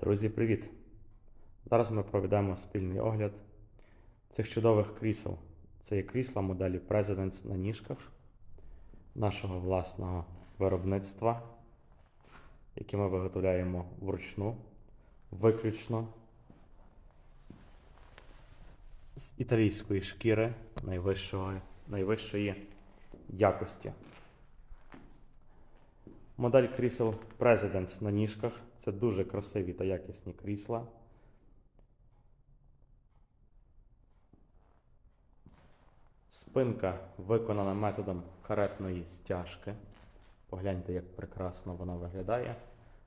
Друзі, привіт! Зараз ми проведемо спільний огляд цих чудових крісел. Це є крісла моделі Presidents на ніжках нашого власного виробництва, які ми виготовляємо вручну, виключно з італійської шкіри найвищого, найвищої якості. Модель крісел Presidents на ніжках. Це дуже красиві та якісні крісла. Спинка виконана методом каретної стяжки. Погляньте, як прекрасно вона виглядає.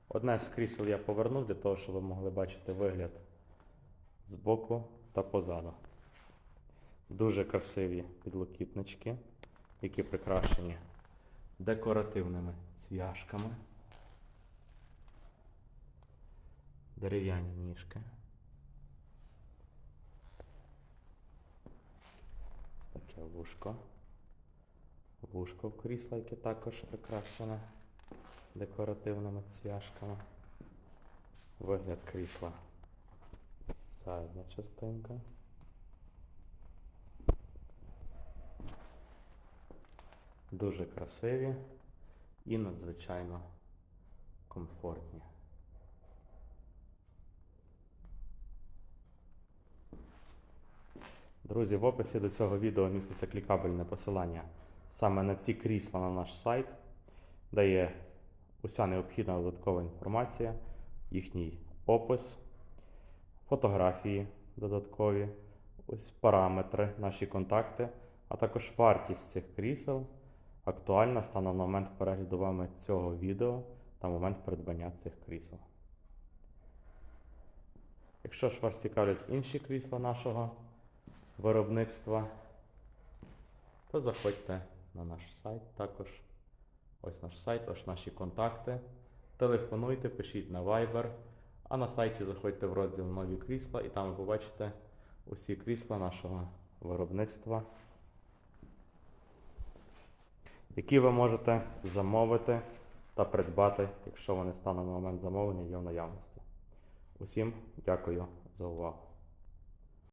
Одне з крісел я повернув для того, щоб ви могли бачити вигляд збоку та позаду. Дуже красиві підлокітнички, які прикрашені декоративними цвяшками. Дерев'яні ніжки. Таке вушко. Вушко в крісла, яке також прикрашене декоративними цвяшками. Вигляд крісла. Задня частинка. Дуже красиві і надзвичайно комфортні. Друзі, в описі до цього відео міститься клікабельне посилання саме на ці крісла на наш сайт, де є уся необхідна додаткова інформація, їхній опис, фотографії додаткові, ось параметри, наші контакти, а також вартість цих крісел актуальна станом на момент перегляду вами цього відео та момент придбання цих крісел. Якщо ж вас цікавлять інші крісла нашого виробництва, то заходьте на наш сайт також. Ось наш сайт, ось наші контакти. Телефонуйте, пишіть на Viber, а на сайті заходьте в розділ Нові крісла і там ви побачите усі крісла нашого виробництва, які ви можете замовити та придбати, якщо вони станом на момент замовлення є в наявності. Усім дякую за увагу.